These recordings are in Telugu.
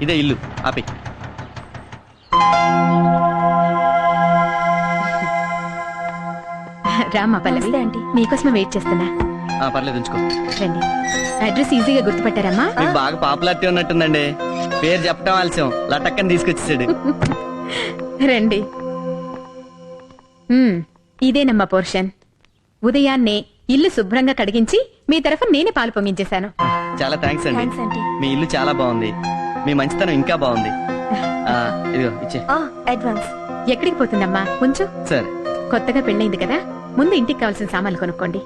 ఇదే ఇల్లు. ఆపి. రామ్మా పల్లవి మీకోసమే వెయిట్ చేస్తున్నా. ఆ, పర్లేదు ఉంచుకో. రండి. అడ్రస్ ఈజీగా గుర్తుపట్టారమ్మా. మీకు బాగా పాపులారిటీ ఉన్నట్టుందండి. పేరు చెప్పడం ఆలస్యం. లటక్కని తీసుకొచ్చేసాడు. రండి. ఇదేనమ్మా పోర్షన్. ఉదయాన్నే ఇల్లు శుభ్రంగా కడిగించి మీ తరఫున నేనే పాలు పొంగించేశాను. చాలా థ్యాంక్స్ అండి. మీ ఇల్లు చాలా బాగుంది. మీ మంచితనం ఇంకా బాగుంది. ఆ, ఇదిగో ఇచ్చే. అడ్వాన్స్ ఎక్కడికి పోతుందమ్మా? కొంచెం సరే. కొత్తగా పెళ్ళైంది కదా? ముందు ఇంటికి కావాల్సిన సామాన్లు కొనుక్కోండి?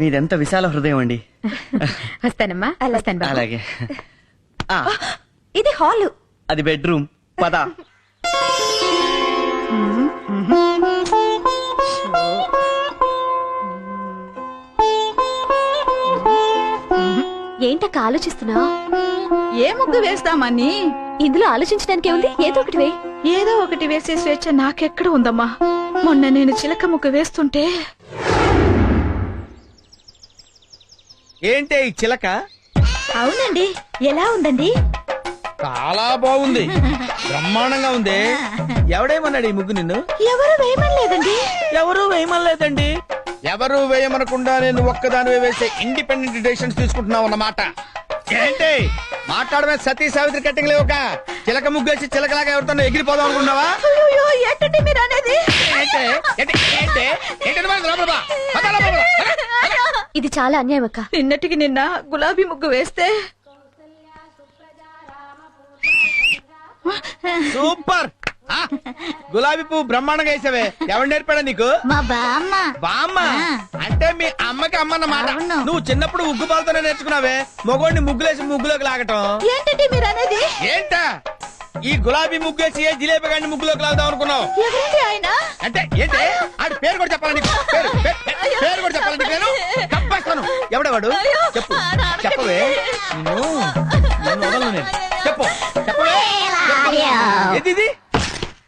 మీదెంత విశాల హృదయం అండి. వస్తానమ్మా వస్తాను బాబు. అలాగే. ఆ, ఇది హాల్. అది బెడ్రూమ్. పద. ఏంటక్క ఆలోచిస్తున్నావు? ఏ ముగ్గు వేస్తామని ఇందులో ఆలోచించడానికి ఏముంది? ఏదో ఒకటి వే ఏదో ఒకటి వేసే స్వేచ్ఛ నాకెక్కడ ఉందమ్మా? మొన్న నేను చిలక ముగ్గు వేస్తుంటే ఏంటే ఈ చిలక? అవునండి. ఎలా ఉందండి? చాలా బాగుంది. బ్రహ్మాండంగా ఉంది. ఎవడేమన్నాడు ఈ ముగ్గు నిన్ను? ఎవరు వేయమనలేదండి. ఎవరు వేయమనలేదండి? ఎవరు వేయమనకుండా నేను ఒక్కదాని వేసే ఇండిపెండెంట్ డెసిషన్స్ తీసుకుంటున్నావు అన్నమాట. ఏంటి? మాట్లాడమే సతీ సావిత్రి కట్టింగ్ లేవుక చిలక ముగ్గేసి చిలకలాగా ఎవరితో ఎగిరిపోదాం అనుకున్నావా? ఏంటండి మీరు అనేది. ఇది చాలా అన్యాయం అక్క. నిన్నటికి నిన్న గులాబీ ముగ్గు వేస్తే సూపర్. గులాబీ పువ్వు బ్రహ్మాండంగా వేసావే. ఎవరు నేర్పాడా నీకు? మా బామ్మ బామ్మ అంటే మీ అమ్మకి అమ్మ అన్నమాట. నువ్వు చిన్నప్పుడు ఉగ్గు పాలతోనే నేర్చుకున్నావే. మగోడిని ముగ్గులేసి ముగ్గులోకి లాగటం. ఏంటండి మీరు అనేది ఏంటా? ఈ గులాబీ ముగ్గేసి ఏ జిలేబీ గాడిని ముగ్గులోకి లాగుదాం అనుకున్నావు? ఎవరండి ఆయన? అంటే ఏంటి? ఆడి పేరు కూడా చెప్పాలని పేరు పే- పే- పేరు కూడా చెప్పాలని నేను? తప్పేస్తాను ఎవడెవాడు? చెప్పు. చెప్పవే. నిన్ను నిన్ను వదలను నేను. చెప్పు. చెప్పవే. ఏది ఇది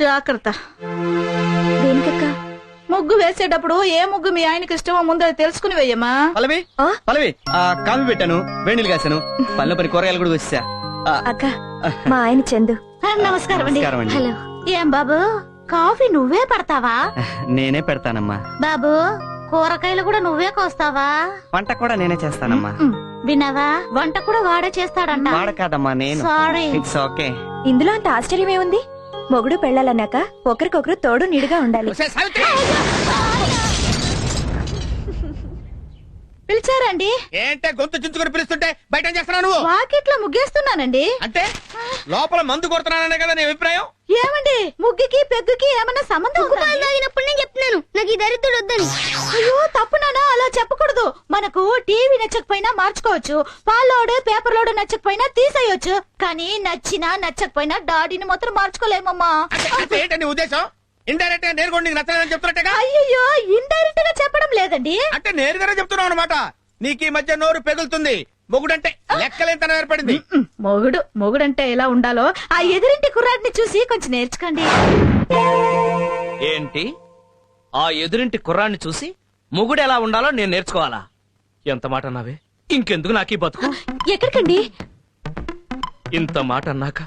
జాగ్రత్త. దేనికక్క? ముగ్గు వేసేటప్పుడు ఏ ముగ్గు మీ ఆయనకి ఇష్టమో ముందు తెలుసుకుని వేయమ్మా. పల్లవి పల్లవి ఆ, కాఫీ పెట్టాను వేణీలు కాశాను పనిలో పని కూరగాయలు కూడా వచ్చా అక్క మా ఆయన చందు. నమస్కారం అండి. నమస్కారం అండి. హలో. ఏం బాబు కాఫీ నువ్వే పడతావా? నేనే పెడతానమ్మా. బాబు కూరగాయలు కూడా నువ్వే కోస్తావా? వంట కూడా నేనే చేస్తానమ్మా. ఉమ్, విన్నావా? వంట కూడా వాడే చేస్తాడంట. వాడ కాదమ్మా నేను. సారీ ఇట్స్ ఓకే ఇందులో అంత ఆశ్చర్యం ఏముంది మొగుడు పెళ్ళాలన్నాక ఒకరికొకరు తోడు నిడుగా ఉండాలి. పిలిచారండి ఏంటే గొంతు చించుకొని పిలుస్తుంటే బయట ఏం చేస్తున్నావు నువ్వు? వాకిట్లో ముగ్గేస్తున్నానండి. అంటే లోపల మందు కొడుతున్నాననే కదా నీ అభిప్రాయం? ఏమండి? ముగ్గుకి పెగ్గుకి ఏమన్నా సంబంధం ఉందా? తాగినప్పుడు నేను చెప్తున్నాను. నాకు ఈ దరిద్రుడు వద్దని. అయ్యో తప్పు నానా అలా చెప్పకూడదు. మనకు టీవీ నచ్చకపోయినా మార్చుకోవచ్చు. పాలోడు పేపర్ లోడు నచ్చకపోయినా తీసేయొచ్చు. కానీ నచ్చినా నచ్చకపోయినా డాడీని మాత్రం మార్చుకోలేమమ్మా. అంటే అంటే ఏంటి నీ ఉద్దేశం? ఇండైరెక్ట్గా నేను కూడా నీకు నచ్చలేదని చెప్తున్నట్టుగా? అయ్యో ఇండైరెక్ట్గా చెప్పడం లేదండి. అంటే నేరుగానే చెప్తున్నావు అనమాట నీకు ఈ మధ్య నోరు పెగులుతుంది. మొగుడంటే లెక్కలేంతనం ఏర్పడింది. మొగుడు మొగుడంటే ఎలా ఉండాలో ఆ ఎదురింటి కుర్రాడిని చూసి కొంచెం నేర్చుకోండి. ఏంటి? ఆ ఎదురింటి కుర్రాన్ని చూసి మొగుడు ఎలా ఉండాలో నేను నేర్చుకోవాలా? ఎంత మాట అన్నావే? ఇంకెందుకు నాకు ఈ బతుకు? ఎక్కడికండి? ఇంత మాట అన్నాక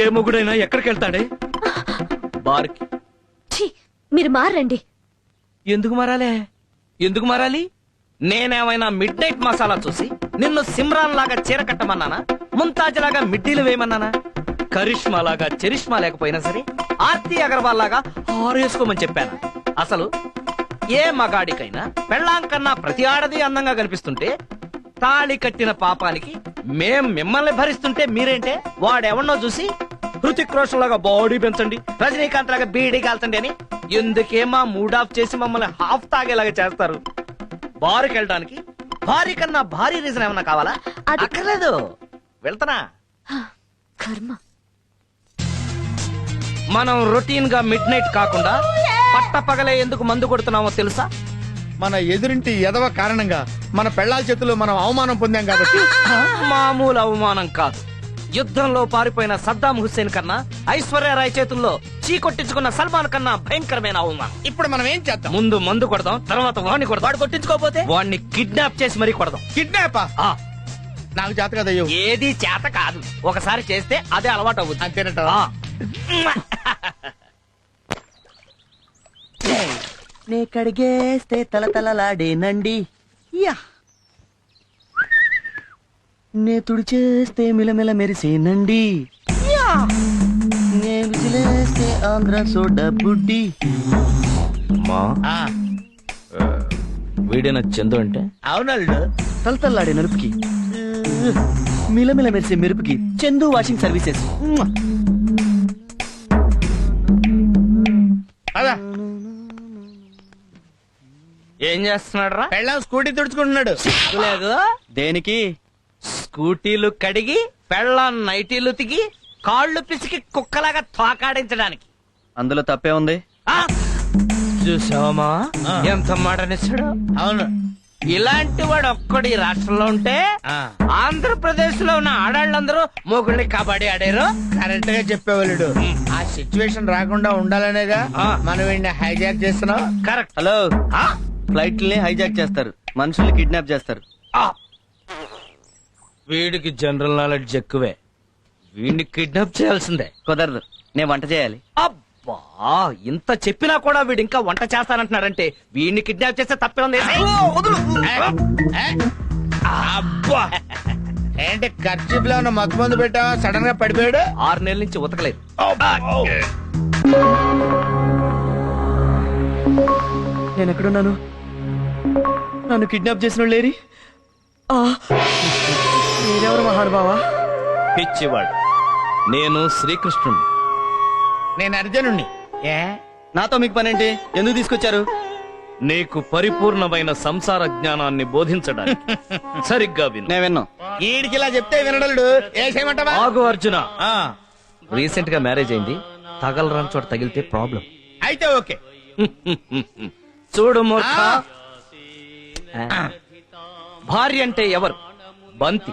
ఏ మొగుడైనా ఎక్కడికి వెళ్తాడే బార్కి. ఛీ, మీరు మారండి. ఎందుకు మారాలే? ఎందుకు మారాలి? నేనేమైనా మిడ్ నైట్ మసాలా చూసి నిన్ను సిమ్రాన్ లాగా చీర కట్టమన్నానా? ముంతాజ్ లాగా మిడ్డీలు వేయమన్నానా? కరిష్మా లాగా చరిష్మా లేకపోయినా సరే ఆర్తి అగర్వాల్ లాగా ఆరేసుకోమని చెప్పాను? అసలు ఏ మగాడికైనా పెళ్ళాం కన్నా ప్రతి ఆడది అందంగా కనిపిస్తుంటే తాళి కట్టిన పాపానికి మేం మిమ్మల్ని భరిస్తుంటే మీరేంటే? వాడెవన్నో చూసి హృతిక్ రోషన్ లాగా బాడీ పెంచండి. రజనీకాంత్ లాగా బీడీ కాల్చండి అని ఎందుకే మా మూడ్ ఆఫ్ చేసి మమ్మల్ని హాఫ్ తాగేలాగా చేస్తారు? బారుకి వెళ్ళడానికి భారీ కన్నా భారీ రీజన్ ఏమన్నా కావాలా? అది- అక్కర్లేదు. వెళ్తానా? కర్మ. మనం రొటీన్గా మిడ్ నైట్ కాకుండా పట్ట పగలే ఎందుకు మందు కొడుతున్నామో తెలుసా? మన ఎదురింటి ఎదవ కారణంగా మన పెళ్ళాల చేతుల్లో మనం అవమానం పొందాం కాబట్టి. మామూలు అవమానం కాదు. యుద్ధంలో పారిపోయిన సద్దాం హుస్సేన్ కన్నా ఐశ్వర్యరాయ్ చేతుల్లో చీకొట్టించుకున్న సల్మాన్ కన్నా భయంకరమైన అవమానం. ఇప్పుడు మనం ఏం చేద్దాం? ముందు మందు కొడదాం తర్వాత వాడిని కొడదాం. వాడు కొట్టించుకోపోతే వాడిని కిడ్నాప్ చేసి మరీ కొడదాం. కిడ్నాపా? ఆ, నాకు చేత కదా అయ్యో. ఏది చేత కాదు. ఒకసారి చేస్తే అదే అలవాటు అవుతుంది అంతేనట ఆ. నే కడిగేస్తే తల తలలాడేనండి యా. నే తుడిచేస్తే మిలమిల మెరిసేనండి. యా! నే విసిలేస్తే ఆంధ్ర సోడా బుడ్డి. మా? ఆ, వీడిన చందు అంటే? అవునల్లుడు తలతల్లాడే నలుపుకి. మిలమిల మెరిసే మెరుపుకి చందు వాషింగ్ సర్వీసెస్. అదా ఏం చేస్తున్నాడు రా పెళ్ళాం స్కూటీ తుడుచుకుంటున్నాడు. లేదు. దేనికి? స్కూటీలు కడిగి పెళ్ళాం నైటీలు తిగి కాళ్ళు పిసికి కుక్కలాగా తోకాడించడానికి. అందులో తప్పే ఉంది? ఆ? చూసావమ్మా? ఆ. ఎంత మాటనిస్తాడు అవును. ఇలాంటి వాడు ఒక్కడు ఈ రాష్ట్రంలో ఉంటే ఆ, ఆంధ్రప్రదేశ్లో ఉన్న ఆడాళ్ళందరూ మొగుళ్ళని కబడ్డీ ఆడారు. కరెక్ట్గా చెప్పేవాళ్ళు ఆ సిచ్యువేషన్ రాకుండా ఉండాలనేగా ఆ. మనం వీడిని హైజాక్ చేస్తున్నాం. కరెక్ట్. హలో. ఫ్లైట్లని హైజాక్ చేస్తారు. మనుషుల్ని కిడ్నాప్ చేస్తారు. వీడికి జనరల్ నాలెడ్జ్ ఎక్కువే. వీడిని కిడ్నాప్ చేయాల్సిందే. కుదరదు. నేను వంట చేయాలి. అబ్బా ఇంత చెప్పినా కూడా వీడు ఇంకా వంట చేస్తానంటున్నాడంటే వీడిని కిడ్నాప్ చేస్తే తప్పే ఉంది? అబ్బా! ఏంటి ఖర్చీప్లో ఉన్న మత్తు మందు పెట్టావా? సడన్గా పడిపోయాడు? ఆరు నెలల నుంచి ఉతకలేదు. నేను ఎక్కడున్నాను నన్ను కిడ్నాప్ చేసిన వాళ్ళు లేరి? ఆ, మీరెవరు మహానుభావా? పిచ్చివాడు. నేను శ్రీకృష్ణుడు నేను అర్జునుణ్ణి. ఏ? నాతో మీకు పనేంటి? ఎందుకు తీసుకొచ్చారు? నీకు పరిపూర్ణమైన సంసార జ్ఞానాన్ని బోధించడానికి. సరిగ్గా విను. నేను విన్నాం. ఈడికి ఇలా చెప్తే వినడలుడు. ఏ చేయమంటావా? ఆగు అర్జున. ఆ, రీసెంట్గా మ్యారేజ్ అయింది. తగలరాని చోట తగిలితే ప్రాబ్లం. అయితే ఓకే. చూడు మూర్ఖ. ఆ. భార్య అంటే ఎవరు? బంతి.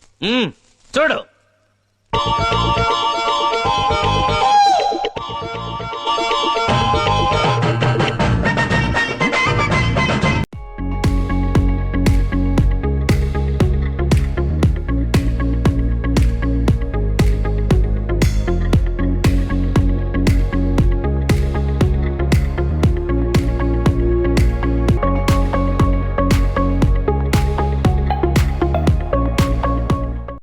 చూడు.